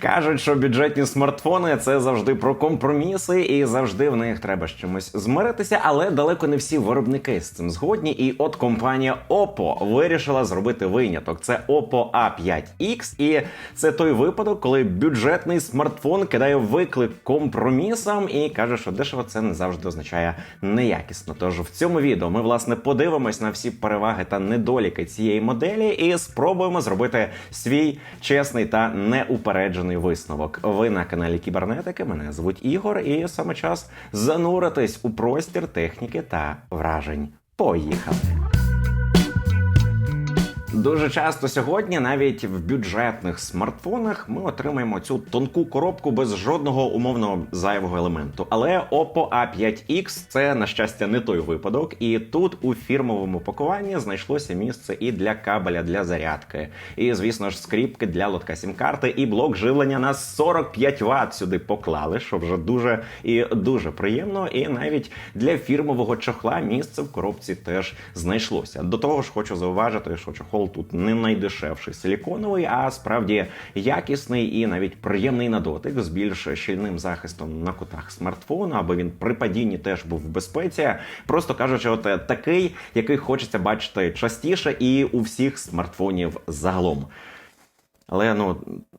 Кажуть, що бюджетні смартфони це завжди про компроміси, і завжди в них треба з чимось змиритися, але далеко не всі виробники з цим згодні. І от компанія Oppo вирішила зробити виняток. Це Oppo A5X, і це той випадок, коли бюджетний смартфон кидає виклик компромісам і каже, що дешево це не завжди означає неякісно. Тож в цьому відео ми власне подивимось на всі переваги та недоліки цієї моделі і спробуємо зробити свій чесний та неупереджений висновок. Ви на каналі Кібернетики. Мене звуть Ігор, і саме час зануритись у простір техніки та вражень. Поїхали! Дуже часто сьогодні, навіть в бюджетних смартфонах, ми отримаємо цю тонку коробку без жодного умовного зайвого елементу. Але Oppo A5X це на щастя не той випадок, і тут у фірмовому пакуванні знайшлося місце і для кабеля для зарядки, і звісно ж скріпки для лотка сім-карти, і блок живлення на 45 Вт сюди поклали, що вже дуже і дуже приємно. І навіть для фірмового чохла місце в коробці теж знайшлося. До того ж, хочу зауважити, що чохол тут не найдешевший силіконовий, а справді якісний і навіть приємний на дотик з більш щільним захистом на кутах смартфона, аби він при падінні теж був в безпеці. Просто кажучи, от е, такий, який хочеться бачити частіше і у всіх смартфонів загалом. Але ну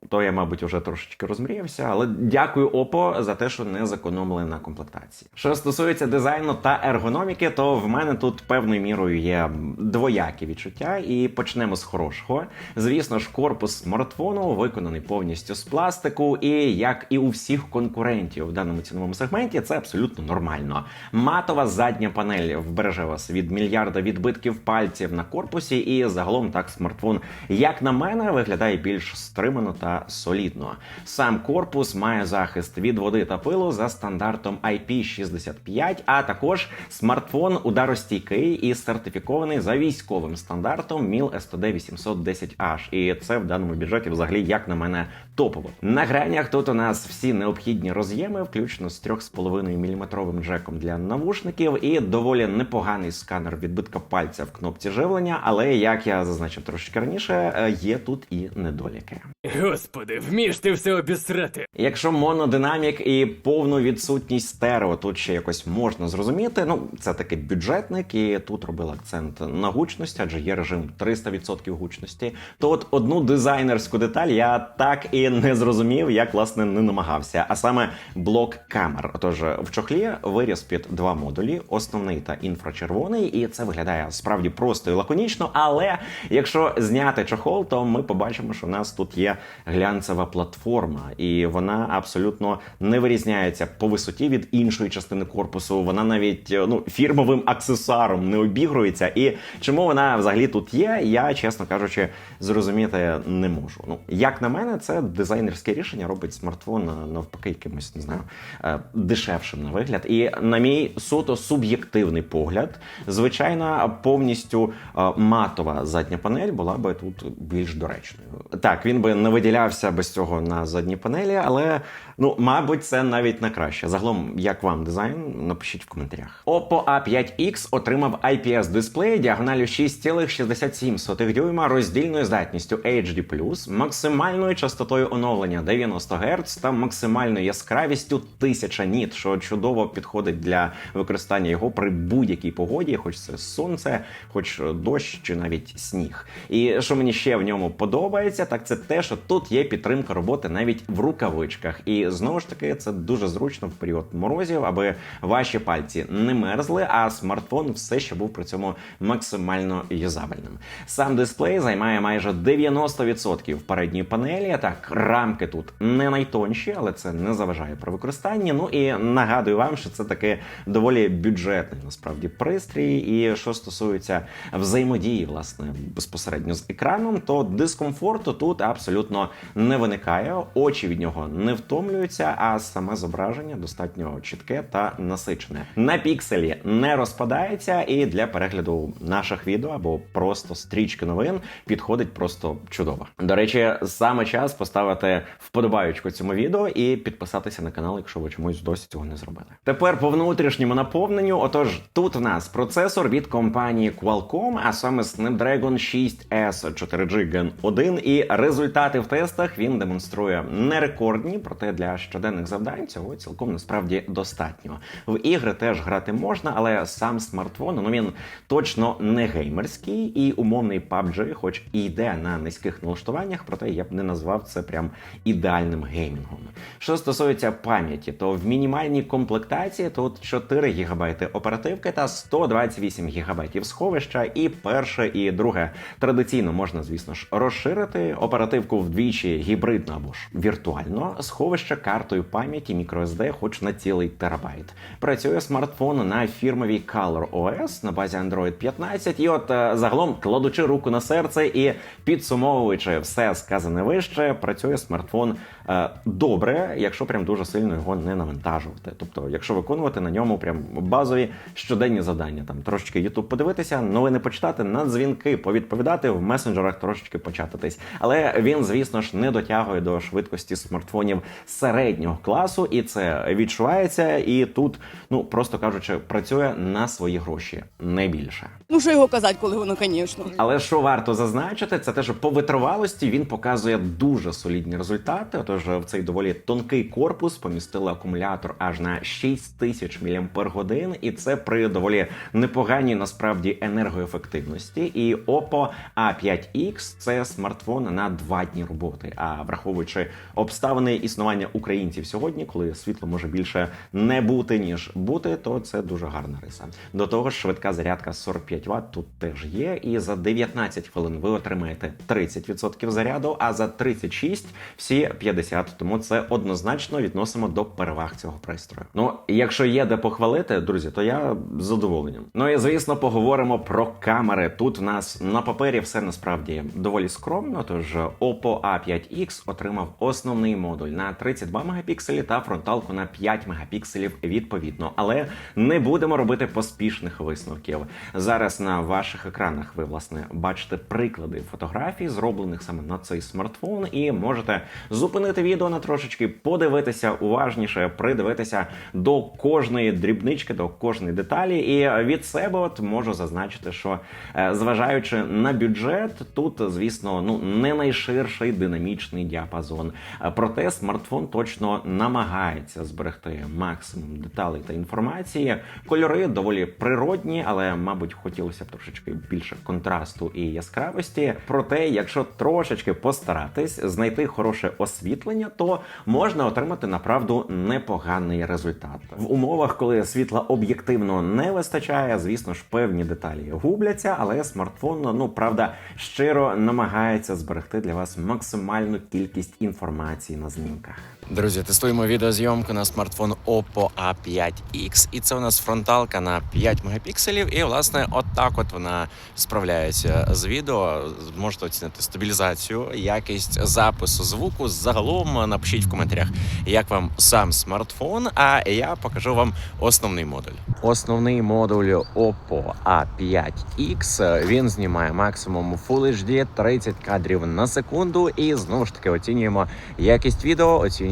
то я, мабуть, вже трошечки розмріявся. Але дякую Oppo за те, що не зекономили на комплектації. Що стосується дизайну та ергономіки, то в мене тут певною мірою є двоякі відчуття, і почнемо з хорошого. Звісно ж, корпус смартфону виконаний повністю з пластику, і як і у всіх конкурентів в даному ціновому сегменті, це абсолютно нормально. Матова задня панель вбереже вас від мільярда відбитків пальців на корпусі, і загалом так смартфон, як на мене, виглядає більш стримано та солідно. Сам корпус має захист від води та пилу за стандартом IP65, а також смартфон ударостійкий і сертифікований за військовим стандартом MIL STD 810H. І це в даному бюджеті взагалі, як на мене, топово. На гранях тут у нас всі необхідні роз'єми, включно з 3,5 мм джеком для навушників, і доволі непоганий сканер відбитка пальця в кнопці живлення. Але як я зазначив трошки раніше, е, є тут і недоліки. Господи, вмієш ти все обісрати. Якщо монодинамік і повну відсутність стерео тут ще якось можна зрозуміти. Ну це таки бюджетник, і тут робив акцент на гучності, адже є режим 300% гучності. То от одну дизайнерську деталь я так і не зрозумів, як власне не намагався. А саме блок камер. Отож, в чохлі виріс під два модулі: основний та інфрачервоний, і це виглядає справді просто і лаконічно. Але якщо зняти чохол, то ми побачимо, що в нас тут є глянцева платформа, і вона абсолютно не вирізняється по висоті від іншої частини корпусу. Вона навіть е, ну фірмовим аксесуаром не обігрується. І чому вона взагалі тут є, я чесно кажучи, зрозуміти не можу. Ну як на мене, це дизайнерське рішення робить смартфон е, навпаки якимось не знаю е, дешевшим на вигляд. І на мій суто суб'єктивний погляд, звичайно, повністю матова задня панель була би тут більш доречною. Так, він би не виділявся без цього на задній панелі, але ну, мабуть, це навіть на краще. Загалом, як вам дизайн, напишіть в коментарях. Oppo A5X отримав IPS дисплей діагоналю 6,67 дюйма, роздільною здатністю HD+, максимальною частотою оновлення 90 Гц та максимальною яскравістю 1000 ніт, що чудово підходить для використання його при будь-якій погоді, хоч це сонце, хоч дощ чи навіть сніг. І що мені ще в ньому подобається, так це те, що тут є підтримка роботи навіть в рукавичках. І знову ж таки, це дуже зручно в період морозів, аби ваші пальці не мерзли, а смартфон все ще був при цьому максимально юзабельним. Сам дисплей займає майже 90% передньої панелі. Так, рамки тут не найтонші, але це не заважає при використанні. Ну і нагадую вам, що це таки доволі бюджетний насправді пристрій. І що стосується взаємодії, власне, безпосередньо з екраном, то дискомфорту тут абсолютно не виникає. Очі від нього не втомлюються, а саме зображення достатньо чітке та насичене. На пікселі не розпадається, і для перегляду наших відео або просто стрічки новин підходить просто чудово. До речі, саме час поставити вподобаючку цьому відео і підписатися на канал, якщо ви чомусь досі цього не зробили. Тепер по внутрішньому наповненню. Отож, тут в нас процесор від компанії Qualcomm, а саме Snapdragon 6S 4G Gen 1, і результати в тестах він демонструє не рекордні, проте для щоденних завдань цього цілком насправді достатньо. В ігри теж грати можна, але сам смартфон ну він точно не геймерський і умовний PUBG, хоч і йде на низьких налаштуваннях, проте я б не назвав це прям ідеальним геймінгом. Що стосується пам'яті, то в мінімальній комплектації тут 4 ГБ оперативки та 128 ГБ сховища. І перше, і друге традиційно можна, звісно ж, розширити оперативку вдвічі гібридно або ж віртуально. Сховище картою пам'яті microSD хоч на цілий терабайт. Працює смартфон на фірмовій Color OS на базі Android 15. І от е, загалом, кладучи руку на серце і підсумовуючи все сказане вище, працює смартфон е, добре, якщо прям дуже сильно його не навантажувати. Тобто, якщо виконувати на ньому прям базові щоденні завдання, там трошечки YouTube подивитися, новини почитати, на дзвінки повідповідати в месенджерах трошечки початитись. Але він, звісно ж, не дотягує до швидкості смартфонів середнього класу, і це відчувається. І тут, ну просто кажучи, працює на свої гроші, не більше. Ну що його казати, коли воно, звісно. Але що варто зазначити, це те, що по витривалості він показує дуже солідні результати. Отож, в цей доволі тонкий корпус помістили акумулятор аж на 6000 мАч, і це при доволі непоганій насправді енергоефективності. І Oppo A5X – це смартфон на два дні роботи. А враховуючи обставини існування українців сьогодні, коли світло може більше не бути ніж бути, то це дуже гарна риса. До того ж, швидка зарядка 45 Вт тут теж є, і за 19 хвилин ви отримаєте 30% заряду, а за 36 – всі 50. Тому це однозначно відносимо до переваг цього пристрою. Ну, якщо є де похвалити, друзі, то я з задоволенням. Ну і звісно, поговоримо про камери. Тут в нас на папері все насправді доволі скромно. Тож Oppo A5X отримав основний модуль на 32 мегапікселі та фронталку на 5 мегапікселів відповідно. Але не будемо робити поспішних висновків. Зараз на ваших екранах ви власне бачите приклади фотографій, зроблених саме на цей смартфон, і можете зупинити відео на трошечки, подивитися уважніше, придивитися до кожної дрібнички, до кожної деталі. І від себе от можу зазначити, що е, зважаючи на бюджет, тут, звісно, ну не найширший динамічний діапазон. Проте смартфон точно намагається зберегти максимум деталей та інформації. Кольори доволі природні, але, мабуть, хотілося б трошечки більше контрасту і яскравості. Проте, якщо трошечки постаратись знайти хороше освітлення, то можна отримати направду непоганий результат. В умовах, коли світла об'єктивно не вистачає, звісно ж, певні деталі губляться, але смартфон, ну правда, щиро намагається зберегти для вас максимальну кількість інформації на знімках. Друзі, тестуємо відеозйомку на смартфон Oppo A5X. І це у нас фронталка на 5 мегапікселів. І, власне, отак от вона справляється з відео. Можете оцінити стабілізацію, якість запису звуку. Загалом напишіть в коментарях, як вам сам смартфон. А я покажу вам основний модуль. Основний модуль Oppo A5X. Він знімає максимум Full HD 30 кадрів на секунду. І знову ж таки оцінюємо якість відео, оцінюємо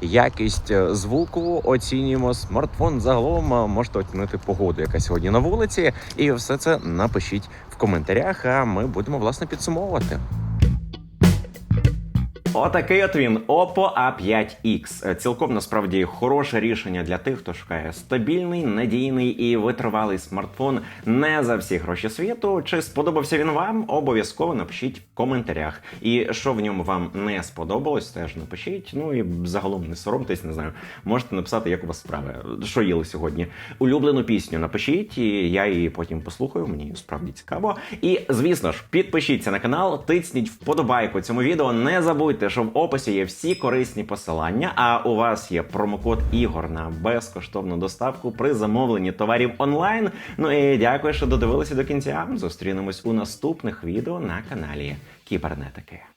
якість е, звуку, оцінюємо смартфон. Загалом е, можете оцінити погоду, яка сьогодні на вулиці, і все це напишіть в коментарях. А ми будемо власне підсумовувати. Отакий от він Oppo A5X. Е, Цілком насправді хороше рішення для тих, хто шукає стабільний, надійний і витривалий смартфон не за всі гроші світу. Чи сподобався він вам? Обов'язково напишіть в коментарях. І що в ньому вам не сподобалось, теж напишіть. Ну і загалом не соромтесь, не знаю. Можете написати, як у вас справи, що їли сьогодні. Улюблену пісню напишіть, і я її потім послухаю. Мені справді цікаво. І звісно ж, підпишіться на канал, тисніть вподобайку цьому відео. Не забудьте, що в описі є всі корисні посилання. А у вас є промокод Ігор на безкоштовну доставку при замовленні товарів онлайн. Ну і дякую, що додивилися до кінця. Зустрінемось у наступних відео на каналі Кібернетики.